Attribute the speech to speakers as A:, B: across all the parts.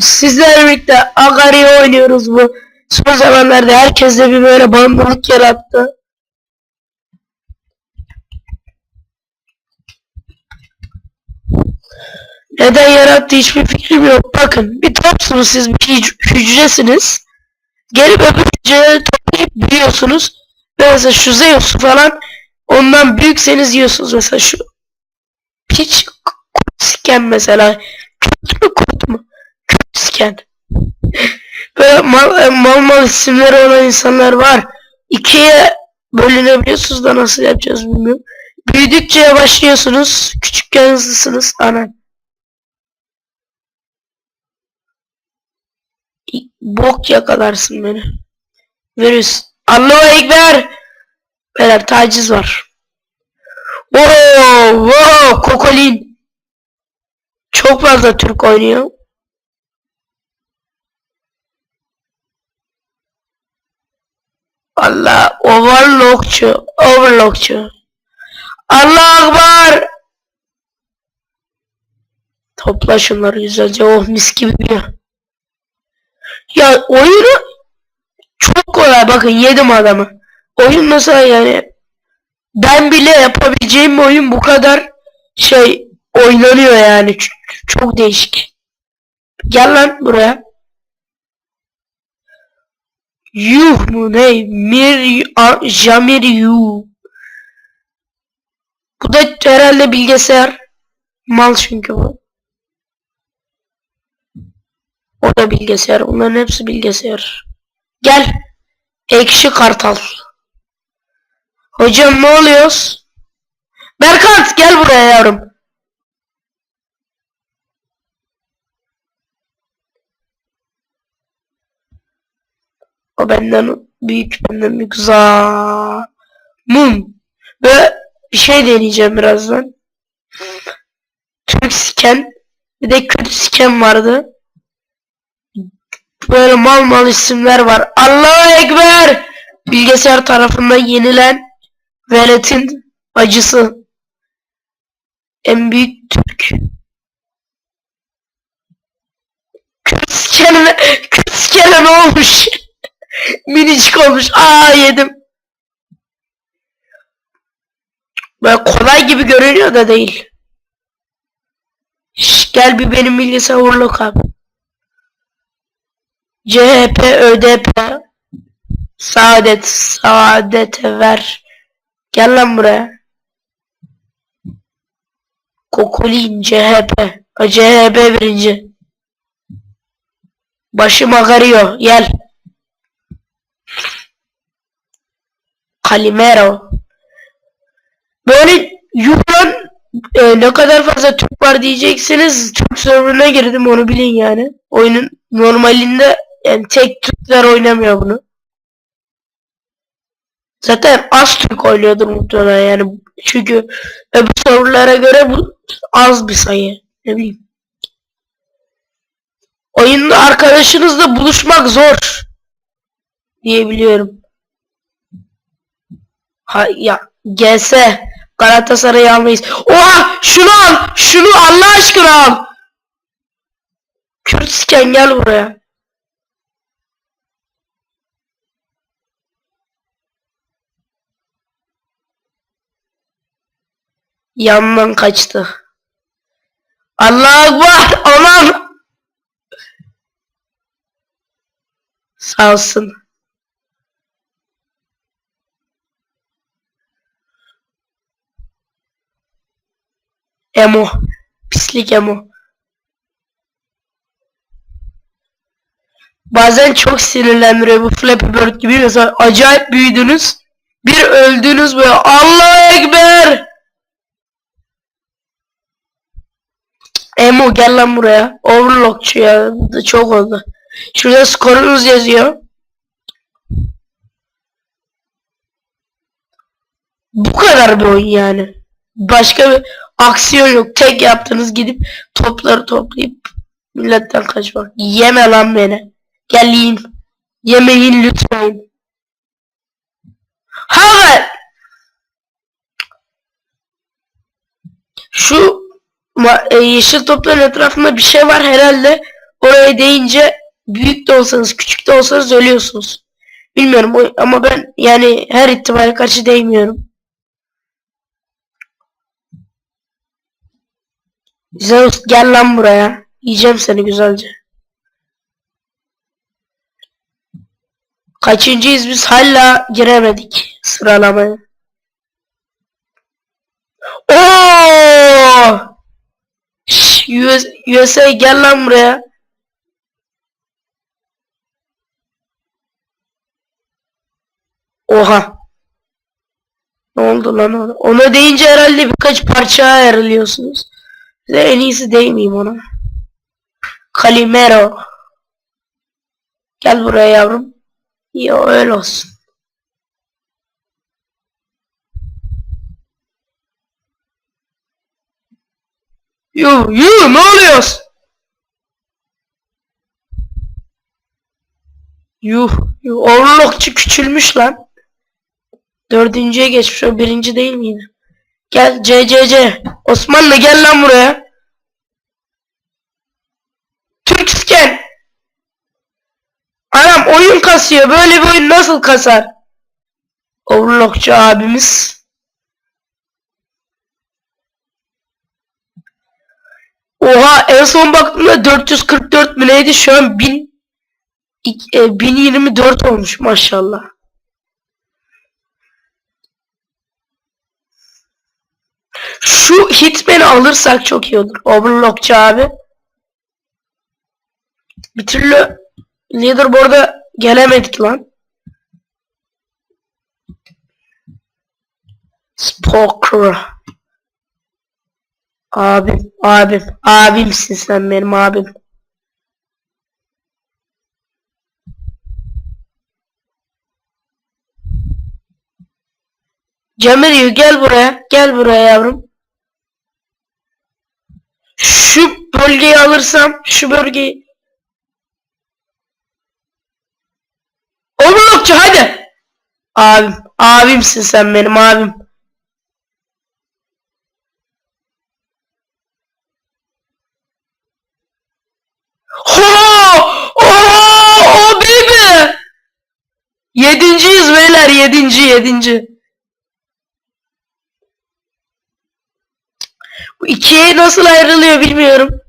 A: Sizlerle birlikte Agari oynuyoruz bu. Son zamanlarda herkes de bir böyle bağımlılık yarattı. Neden yarattı hiçbir fikrim yok. Bakın bir topsunuz siz bir hüc- hücresiniz. Gelip öbür hücreleri toplayıp büyüyorsunuz. Ve mesela şu Zeus'u falan ondan büyükseniz yiyorsunuz mesela şu. Hiç siken mesela. Kötü mü kurt mu? Siken. Böyle mal, mal mal isimleri olan insanlar var. İkiye bölünebiliyorsunuz da nasıl yapacağız bilmiyorum. Büyüdükçe yavaşlıyorsunuz. Küçükken hızlısınız. Ana. İ- Bok yakalarsın beni. Virüs. Allahu Ekber. Beyler taciz var. Oo, wow, Kokolin. Çok fazla Türk oynuyor. Allah overlockçu, overlockçu. Allah akbar. Topla şunları güzelce. Oh mis gibi bir. Ya oyunu çok kolay. Bakın yedim adamı. Oyun mesela yani ben bile yapabileceğim oyun bu kadar şey oynanıyor yani. Çok değişik. Gel lan buraya. Yuh mu ne? Mir Jamir Yuh. Bu da herhalde bilgisayar. Mal çünkü bu. O da bilgisayar. Onların hepsi bilgisayar. Gel. Ekşi Kartal. Hocam ne oluyoruz? Berkant gel buraya yavrum. O benden büyük benden büyük mum ve bir şey deneyeceğim birazdan. Türk bir de kötü vardı. Böyle mal mal isimler var. Allahu Ekber! Bilgisayar tarafından yenilen veletin acısı. En büyük Türk. Kötü skene, kötü skene ne olmuş? Minicik olmuş. Aa yedim. Böyle kolay gibi görünüyor da değil. Şş, gel bir benim bilgisayar vurluk abi. CHP, ÖDP, Saadet, Saadet'e ver. Gel lan buraya. Kokolin, CHP. CHP birinci. Başım ağrıyor. Gel. Calimero. Böyle yuvan e, ne kadar fazla Türk var diyeceksiniz. Türk serverına girdim onu bilin yani. Oyunun normalinde yani tek Türkler oynamıyor bunu. Zaten az Türk oynuyordur muhtemelen yani. Çünkü öbür serverlara göre bu az bir sayı. Ne bileyim. Oyunda arkadaşınızla buluşmak zor. Diyebiliyorum. Ha ya gelse Galatasaray'ı almayız. Oha şunu al. Şunu Allah aşkına al. Kürtsken gel buraya. Yandan kaçtı. Allah akbar. Aman. Sağ olsun. Emo. Pislik emo. Bazen çok sinirlendiriyor bu Flappy Bird gibi. Mesela acayip büyüdünüz. Bir öldünüz böyle Allah Ekber. Emo gel lan buraya. Overlockçu ya. Bu da çok oldu. Şurada skorunuz yazıyor. Bu kadar bir oyun yani. Başka bir aksiyon yok. Tek yaptığınız gidip topları toplayıp milletten kaçmak. Yeme lan beni. Gel. Yemeyin lütfen. Hayır. Şu e, yeşil topların etrafında bir şey var herhalde. Oraya değince büyük de olsanız küçük de olsanız ölüyorsunuz. Bilmiyorum ama ben yani her ihtimale karşı değmiyorum. Zeus gel lan buraya. Yiyeceğim seni güzelce. Kaçıncıyız biz hala giremedik sıralamaya. Oo! USA gel lan buraya. Oha. Ne oldu lan ona? Ona deyince herhalde birkaç parçaya ayrılıyorsunuz. Size en iyisi değmeyeyim ona. Calimero. Gel buraya yavrum. Yo öyle olsun. Yuh yuh ne oluyor? Yuh yuh Overlockçı küçülmüş lan. Dördüncüye geçmiş o birinci değil miydi? Gel CCC. Osmanlı gel lan buraya. Türksken. Anam oyun kasıyor. Böyle bir oyun nasıl kasar? Overlockçu abimiz. Oha en son baktığımda 444 mi neydi şu an 1000 İk- e, 1024 olmuş maşallah. Şu Hitman'i alırsak çok iyi olur. Overlockçu abi. Bir türlü leaderboard'a gelemedik lan. Spoker. Abim, abim, abimsin sen benim abim. Cemil gel buraya. Gel buraya yavrum. Şu bölgeyi alırsam şu bölgeyi Overlockçu hadi. Abim, abimsin sen benim abim. Ho! Oh! Baby! Yedinciyiz beyler yedinci yedinci. Bu ikiye nasıl ayrılıyor bilmiyorum.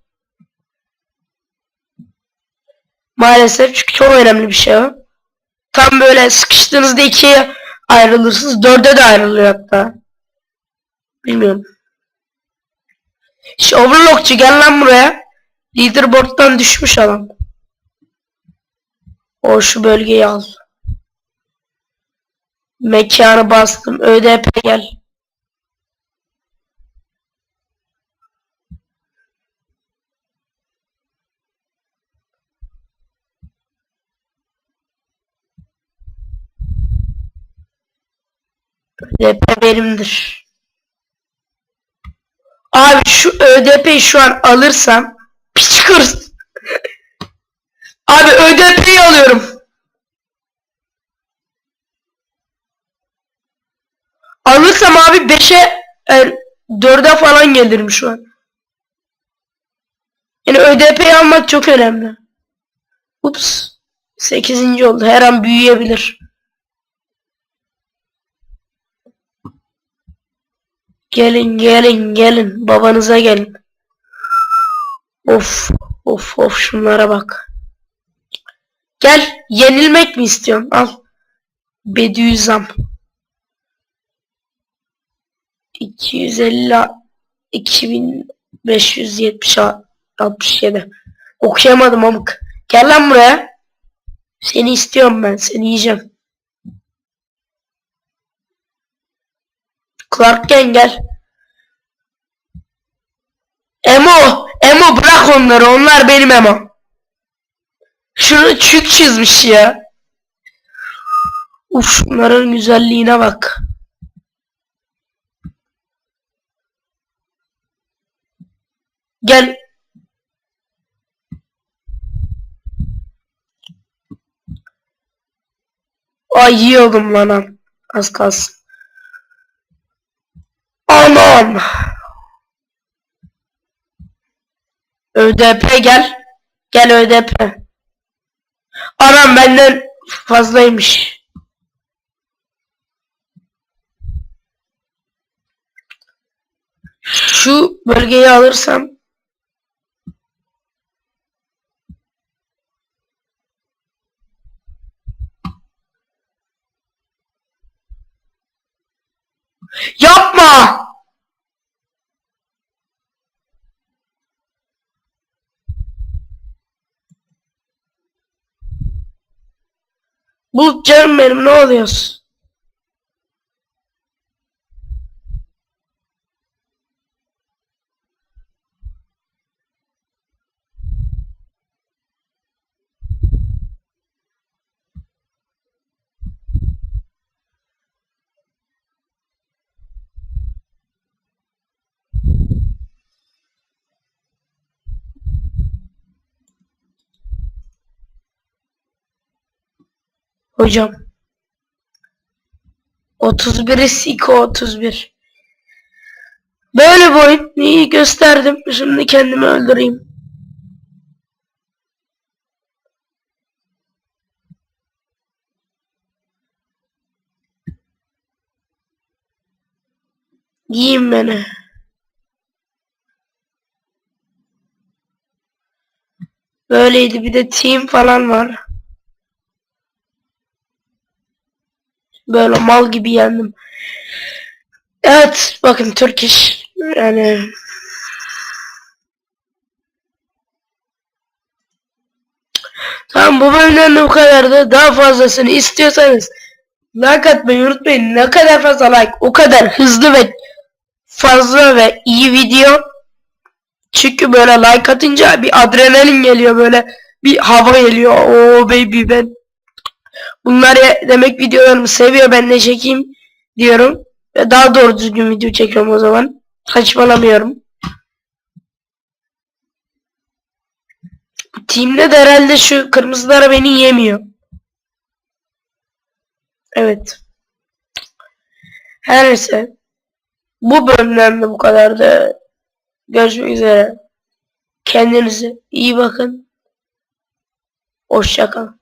A: Maalesef çünkü çok önemli bir şey o. Tam böyle sıkıştığınızda ikiye ayrılırsınız. Dörde de ayrılıyor hatta. Bilmiyorum. Şu Overlockçu gel lan buraya. Leaderboard'dan düşmüş adam. O şu bölgeyi al. Mekanı bastım. ÖDP gel. ÖDP benimdir. Abi şu ÖDP'yi şu an alırsam piç. Abi ÖDP'yi alıyorum. Alırsam abi 5'e er, 4'e falan gelirim şu an. Yani ÖDP'yi almak çok önemli. Ups. 8. oldu. Her an büyüyebilir. Gelin gelin gelin. Babanıza gelin. Of of of şunlara bak. Gel yenilmek mi istiyorsun? Al. Bediüzam. 250 2570 67 Okuyamadım amık. Gel lan buraya. Seni istiyorum ben. Seni yiyeceğim. Clark Kent gel. Emo. Emo bırak onları. Onlar benim Emo. Şunu çük çizmiş ya. Uf şunların güzelliğine bak. Gel. Ay yiyordum lan an. Az kalsın. Anam. ÖDP gel. Gel ÖDP. Anam benden fazlaymış. Şu bölgeyi alırsam Bu canım benim ne Hocam. 31'i Siko 31. Böyle bir oyun. İyi gösterdim. Şimdi kendimi öldüreyim. Yiyin beni. Böyleydi. Bir de team falan var. Böyle mal gibi yendim. Evet bakın Türk iş yani Tamam bu bölümden de bu kadardı. Daha fazlasını istiyorsanız like atmayı unutmayın. Ne kadar fazla like o kadar hızlı ve fazla ve iyi video. Çünkü böyle like atınca bir adrenalin geliyor böyle bir hava geliyor. Oo baby ben Bunları demek videolarımı seviyor ben de çekeyim diyorum. Ve daha doğru düzgün video çekiyorum o zaman. Saçmalamıyorum. Team'de de herhalde şu kırmızılara beni yemiyor. Evet. Her neyse. Bu bölümden de bu kadar da. Görüşmek üzere. Kendinize iyi bakın. Hoşçakalın.